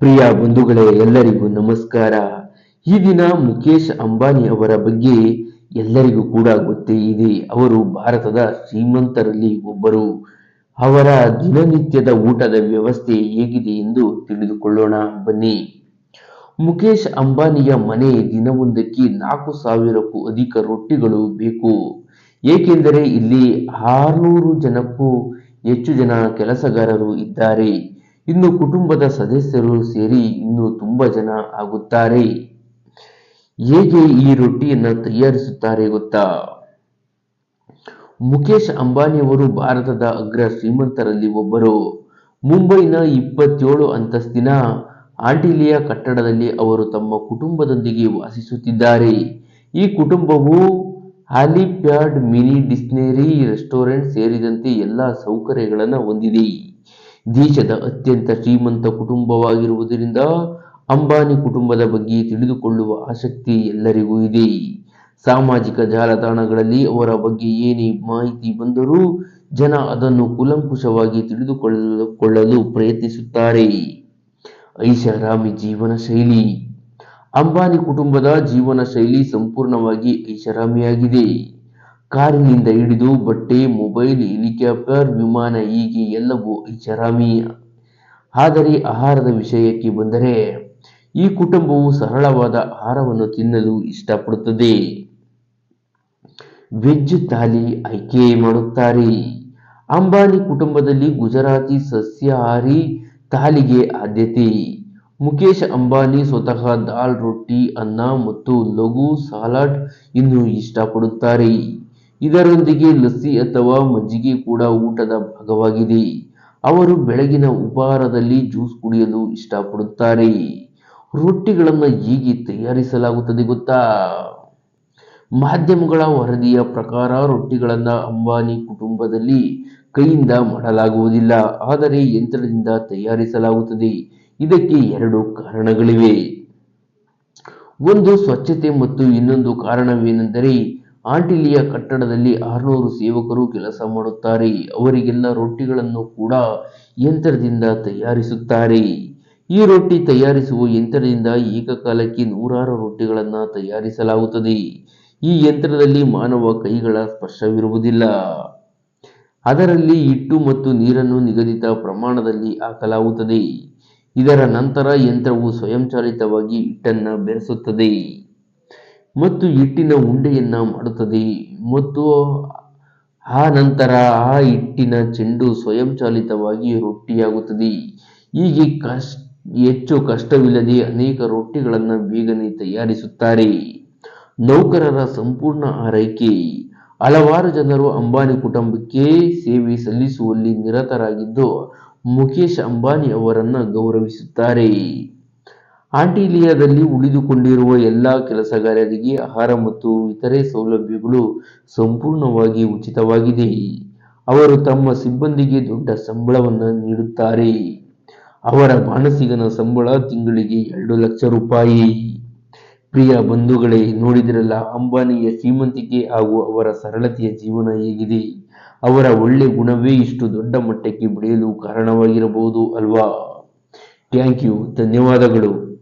ಪ್ರಿಯ ಬಂಧುಗಳೇ, ಎಲ್ಲರಿಗೂ ನಮಸ್ಕಾರ. ಈ ದಿನ ಮುಖೇಶ್ ಅಂಬಾನಿ ಅವರ ಬಗ್ಗೆ ಎಲ್ಲರಿಗೂ ಕೂಡ ಗೊತ್ತೇ ಇದೆ. ಅವರು ಭಾರತದ ಶ್ರೀಮಂತರಲ್ಲಿ ಒಬ್ಬರು. ಅವರ ದಿನನಿತ್ಯದ ಊಟದ ವ್ಯವಸ್ಥೆ ಹೇಗಿದೆ ಎಂದು ತಿಳಿದುಕೊಳ್ಳೋಣ, ಬನ್ನಿ. ಮುಖೇಶ್ ಅಂಬಾನಿಯ ಮನೆ ದಿನವೊಂದಕ್ಕೆ ನಾಲ್ಕು ಸಾವಿರಕ್ಕೂ ಅಧಿಕ ರೊಟ್ಟಿಗಳು ಬೇಕು. ಏಕೆಂದರೆ ಇಲ್ಲಿ ಆರ್ನೂರು ಜನಕ್ಕೂ ಹೆಚ್ಚು ಜನ ಕೆಲಸಗಾರರು ಇದ್ದಾರೆ. ಇನ್ನು ಕುಟುಂಬದ ಸದಸ್ಯರು ಸೇರಿ ಇನ್ನು ತುಂಬಾ ಜನ ಆಗುತ್ತಾರೆ. ಹೇಗೆ ಈ ರೊಟ್ಟಿಯನ್ನು ತಯಾರಿಸುತ್ತಾರೆ ಗೊತ್ತಾ? ಮುಖೇಶ್ ಅಂಬಾನಿಯವರು ಭಾರತದ ಅಗ್ರ ಶ್ರೀಮಂತರಲ್ಲಿ ಒಬ್ಬರು. ಮುಂಬೈನ ಇಪ್ಪತ್ತೇಳು ಅಂತಸ್ತಿನ ಆಂಟಿಲಿಯಾ ಕಟ್ಟಡದಲ್ಲಿ ಅವರು ತಮ್ಮ ಕುಟುಂಬದೊಂದಿಗೆ ವಾಸಿಸುತ್ತಿದ್ದಾರೆ. ಈ ಕುಟುಂಬವು ಹಾಲಿಪ್ಯಾಡ್ ಮಿನಿ ಡಿಸ್ನೇರಿ ರೆಸ್ಟೋರೆಂಟ್ ಸೇರಿದಂತೆ ಎಲ್ಲ ಸೌಕರ್ಯಗಳನ್ನು ಹೊಂದಿದೆ. ದೇಶದ ಅತ್ಯಂತ ಶ್ರೀಮಂತ ಕುಟುಂಬವಾಗಿರುವುದರಿಂದ ಅಂಬಾನಿ ಕುಟುಂಬದ ಬಗ್ಗೆ ತಿಳಿದುಕೊಳ್ಳುವ ಆಸಕ್ತಿ ಎಲ್ಲರಿಗೂ ಇದೆ. ಸಾಮಾಜಿಕ ಜಾಲತಾಣಗಳಲ್ಲಿ ಅವರ ಬಗ್ಗೆ ಏನೇ ಮಾಹಿತಿ ಬಂದರೂ ಜನ ಅದನ್ನು ಕುಲಂಕುಷವಾಗಿ ತಿಳಿದುಕೊಳ್ಳಲು ಪ್ರಯತ್ನಿಸುತ್ತಾರೆ. ಐಷಾರಾಮಿ ಜೀವನ ಶೈಲಿ. ಅಂಬಾನಿ ಕುಟುಂಬದ ಜೀವನ ಶೈಲಿ ಸಂಪೂರ್ಣವಾಗಿ ಐಷಾರಾಮಿಯಾಗಿದೆ. ಕಾರಿನಿಂದ ಹಿಡಿದು ಬಟ್ಟೆ, ಮೊಬೈಲ್, ಹೆಲಿಕಾಪ್ಟರ್, ವಿಮಾನ, ಹೀಗೆ ಎಲ್ಲವೂ ಚರಾಮಿ ಆದರೆ ಆಹಾರದ ವಿಷಯಕ್ಕೆ ಬಂದರೆ ಈ ಕುಟುಂಬವು ಸರಳವಾದ ಆಹಾರವನ್ನು ತಿನ್ನಲು ಇಷ್ಟಪಡುತ್ತದೆ. ವೆಜ್ ಥಾಲಿ ಆಯ್ಕೆ ಮಾಡುತ್ತಾರೆ. ಅಂಬಾನಿ ಕುಟುಂಬದಲ್ಲಿ ಗುಜರಾತಿ ಸಸ್ಯಾಹಾರಿ ಥಾಲಿಗೆ ಆದ್ಯತೆ. ಮುಖೇಶ್ ಅಂಬಾನಿ ಸ್ವತಃ ದಾಲ್, ರೊಟ್ಟಿ, ಅನ್ನ ಮತ್ತು ಲಘು ಸಲಾಡ್ ಇನ್ನು ಇಷ್ಟಪಡುತ್ತಾರೆ. ಇದರೊಂದಿಗೆ ಲಸ್ಸಿ ಅಥವಾ ಮಜ್ಜಿಗೆ ಕೂಡ ಊಟದ ಭಾಗವಾಗಿದೆ. ಅವರು ಬೆಳಗಿನ ಉಪಹಾರದಲ್ಲಿ ಜ್ಯೂಸ್ ಕುಡಿಯಲು ಇಷ್ಟಪಡುತ್ತಾರೆ. ರೊಟ್ಟಿಗಳನ್ನು ಹೇಗೆ ತಯಾರಿಸಲಾಗುತ್ತದೆ ಗೊತ್ತಾ? ಮಾಧ್ಯಮಗಳ ವರದಿಯ ಪ್ರಕಾರ ರೊಟ್ಟಿಗಳನ್ನು ಅಂಬಾನಿ ಕುಟುಂಬದಲ್ಲಿ ಕೈಯಿಂದ ಮಾಡಲಾಗುವುದಿಲ್ಲ, ಆದರೆ ಯಂತ್ರದಿಂದ ತಯಾರಿಸಲಾಗುತ್ತದೆ. ಇದಕ್ಕೆ ಎರಡು ಕಾರಣಗಳಿವೆ. ಒಂದು ಸ್ವಚ್ಛತೆ ಮತ್ತು ಇನ್ನೊಂದು ಕಾರಣವೇನೆಂದರೆ ಆಂಟಿಲಿಯ ಕಟ್ಟಡದಲ್ಲಿ ಆರ್ನೂರು ಸೇವಕರು ಕೆಲಸ ಮಾಡುತ್ತಾರೆ. ಅವರಿಗೆಲ್ಲ ರೊಟ್ಟಿಗಳನ್ನು ಕೂಡ ಯಂತ್ರದಿಂದ ತಯಾರಿಸುತ್ತಾರೆ. ಈ ರೊಟ್ಟಿ ತಯಾರಿಸುವ ಯಂತ್ರದಿಂದ ಏಕಕಾಲಕ್ಕೆ ನೂರಾರು ರೊಟ್ಟಿಗಳನ್ನು ತಯಾರಿಸಲಾಗುತ್ತದೆ. ಈ ಯಂತ್ರದಲ್ಲಿ ಮಾನವ ಕೈಗಳ ಸ್ಪರ್ಶವಿರುವುದಿಲ್ಲ. ಅದರಲ್ಲಿ ಹಿಟ್ಟು ಮತ್ತು ನೀರನ್ನು ನಿಗದಿತ ಪ್ರಮಾಣದಲ್ಲಿ ಹಾಕಲಾಗುತ್ತದೆ. ಇದರ ನಂತರ ಯಂತ್ರವು ಸ್ವಯಂಚಾಲಿತವಾಗಿ ಹಿಟ್ಟನ್ನು ಬೆರೆಸುತ್ತದೆ. ಮತ್ತು ಹಿಟ್ಟಿನ ಉಂಡೆಯನ್ನ ಮಾಡುತ್ತದೆ. ಮತ್ತು ಆ ನಂತರ ಆ ಹಿಟ್ಟಿನ ಚೆಂಡು ಸ್ವಯಂಚಾಲಿತವಾಗಿ ರೊಟ್ಟಿಯಾಗುತ್ತದೆ. ಹೀಗೆ ಕಷ್, ಹೆಚ್ಚು ಕಷ್ಟವಿಲ್ಲದೆ ಅನೇಕ ರೊಟ್ಟಿಗಳನ್ನು ಬೇಗನೆ ತಯಾರಿಸುತ್ತಾರೆ. ನೌಕರರ ಸಂಪೂರ್ಣ ಆರೈಕೆ. ಹಲವಾರು ಜನರು ಅಂಬಾನಿ ಕುಟುಂಬಕ್ಕೆ ಸೇವೆ ಸಲ್ಲಿಸುವಲ್ಲಿ ನಿರತರಾಗಿದ್ದು ಮುಖೇಶ್ ಅಂಬಾನಿ ಅವರನ್ನ ಗೌರವಿಸುತ್ತಾರೆ. ಆಂಟಿಲಿಯಾದಲ್ಲಿ ಉಳಿದುಕೊಂಡಿರುವ ಎಲ್ಲ ಕೆಲಸಗಾರರಿಗೆ ಆಹಾರ ಮತ್ತು ಇತರೆ ಸೌಲಭ್ಯಗಳು ಸಂಪೂರ್ಣವಾಗಿ ಉಚಿತವಾಗಿದೆ. ಅವರು ತಮ್ಮ ಸಿಬ್ಬಂದಿಗೆ ದೊಡ್ಡ ಸಂಬಳವನ್ನು ನೀಡುತ್ತಾರೆ. ಅವರ ಮಾನಸಿಕನ ಸಂಬಳ ತಿಂಗಳಿಗೆ ಎರಡು ಲಕ್ಷ ರೂಪಾಯಿ. ಪ್ರಿಯ ಬಂಧುಗಳೇ, ನೋಡಿದಿರಲ್ಲ, ಅಂಬಾನಿಯ ಶ್ರೀಮಂತಿಕೆ ಹಾಗೂ ಅವರ ಸರಳತೆಯ ಜೀವನ ಹೇಗಿದೆ. ಅವರ ಒಳ್ಳೆ ಗುಣವೇ ಇಷ್ಟು ದೊಡ್ಡ ಮಟ್ಟಕ್ಕೆ ಬೆಳೆಯಲು ಕಾರಣವಾಗಿರಬಹುದು ಅಲ್ವಾ? ಥ್ಯಾಂಕ್ ಯು, ಧನ್ಯವಾದಗಳು.